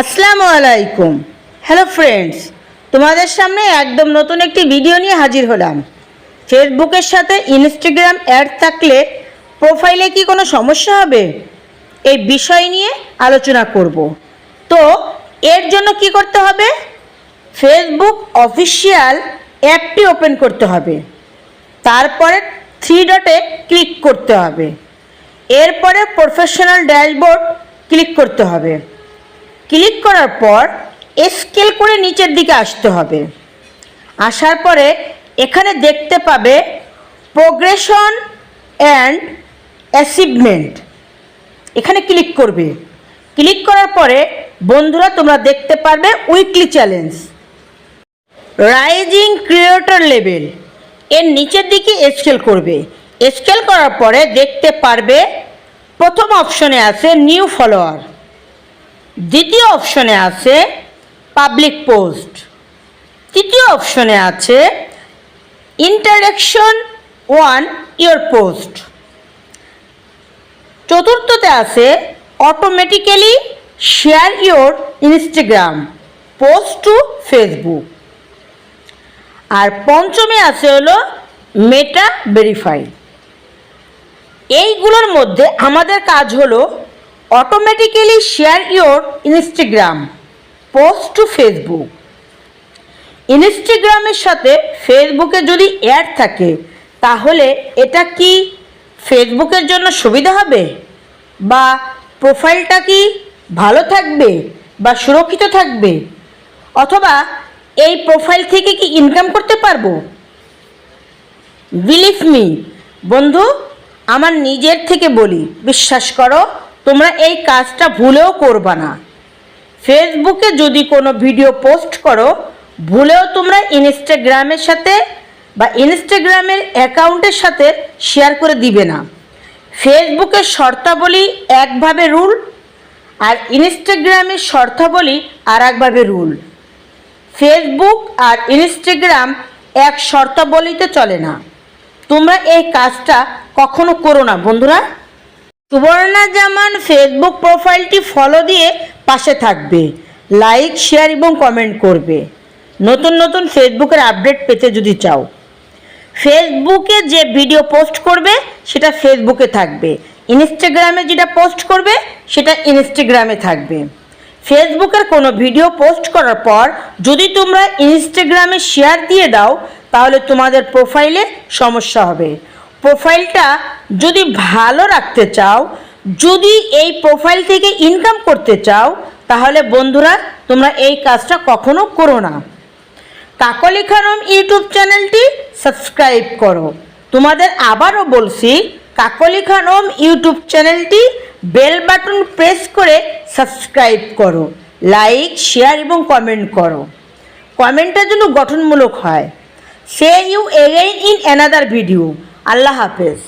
আসসালামু আলাইকুম। Hello friends তোমাদের সামনে একদম নতুন একটি ভিডিও নিয়ে হাজির হলাম। ফেসবুকের সাথে ইনস্টাগ্রাম অ্যাড থাকলে প্রোফাইলে কি কোনো সমস্যা হবে? এই বিষয় নিয়ে আলোচনা করব। তো, এর জন্য কি করতে হবে? ফেসবুক অফিসিয়াল অ্যাপটি ওপেন করতে হবে। তারপরে থ্রি ডটে ক্লিক করতে হবে। এরপরে প্রফেশনাল ড্যাশবোর্ড ক্লিক করতে হবে। ক্লিক করার পর স্কেল করে নিচের দিকে আসতে হবে। আসার পরে এখানে দেখতে পাবে প্রোগ্রেশন অ্যান্ড অ্যাচিভমেন্ট এখানে ক্লিক করবে। ক্লিক করার পরে বন্ধুরা তোমরা দেখতে পারবে weekly challenge rising creator level এর নিচের দিকে স্কেল করবে। স্কেল করার পরে দেখতে পারবে প্রথম অপশনে আছে নিউ ফলোয়ার দ্বিতীয় অপশনে আছে পাবলিক পোস্ট তৃতীয় অপশনে আছে ইন্টারেকশন ওয়ান ইয়োর পোস্ট চতুর্থতে আছে automatically share your Instagram post to Facebook আর পঞ্চমে আছে হলো মেটা ভেরিফাই এইগুলোর মধ্যে আমাদের কাজ হলো automatically share your Instagram post to Facebook ইনস্টাগ্রামের সাথে ফেসবুকে যদি অ্যাড থাকে, তাহলে এটা কি ফেসবুকের জন্য সুবিধা হবে? বা প্রোফাইলটা কি ভালো থাকবে বা সুরক্ষিত থাকবে? অথবা এই প্রোফাইল থেকে কি ইনকাম করতে পারব? বিলিভ মি বন্ধু, আমার নিজের থেকে বলি, বিশ্বাস করো তোমরা এই কাজটা ভুলেও করবা না। ফেসবুকে যদি কোনো ভিডিও পোস্ট করো, ভুলেও তোমরা ইনস্টাগ্রামের সাথে বা ইনস্টাগ্রামের অ্যাকাউন্টের সাথে শেয়ার করে দিবে না। ফেসবুকের শর্তাবলী একভাবে রুল আর ইনস্টাগ্রামের শর্তাবলী আর একভাবে রুল ফেসবুক আর ইনস্টাগ্রাম এক শর্তাবলীতে চলে না। তোমরা এই কাজটা কখনো করো না, বন্ধুরা। সুবর্ণা জামান ফেসবুক প্রোফাইলটি ফলো দিয়ে পাশে থাকবে। লাইক শেয়ার এবং কমেন্ট করবে। নতুন নতুন ফেসবুকের আপডেট পেতে যদি চাও। ফেসবুকে যে ভিডিও পোস্ট করবে, সেটা ফেসবুকে থাকবে। ইনস্টাগ্রামে যেটা পোস্ট করবে, সেটা ইনস্টাগ্রামে থাকবে। ফেসবুকের কোনো ভিডিও পোস্ট করার পর যদি তোমরা ইনস্টাগ্রামে শেয়ার দিয়ে দাও, তাহলে তোমাদের প্রোফাইলে সমস্যা হবে। প্রোফাইলটা যদি ভালো রাখতে চাও, যদি এই প্রোফাইল থেকে ইনকাম করতে চাও, তাহলে বন্ধুরা, তোমরা এই কাজটা কখনো করো না। কাকলি খানম ইউটিউব চ্যানেলটি সাবস্ক্রাইব করো। তোমাদের আবারও বলছি, কাকলি খানম ইউটিউব চ্যানেলটি বেল বাটন প্রেস করে সাবস্ক্রাইব করো, লাইক, শেয়ার এবং কমেন্ট করো। কমেন্টটা যেন গঠনমূলক হয়। See you again in another video আল্লাহ হাফেজ।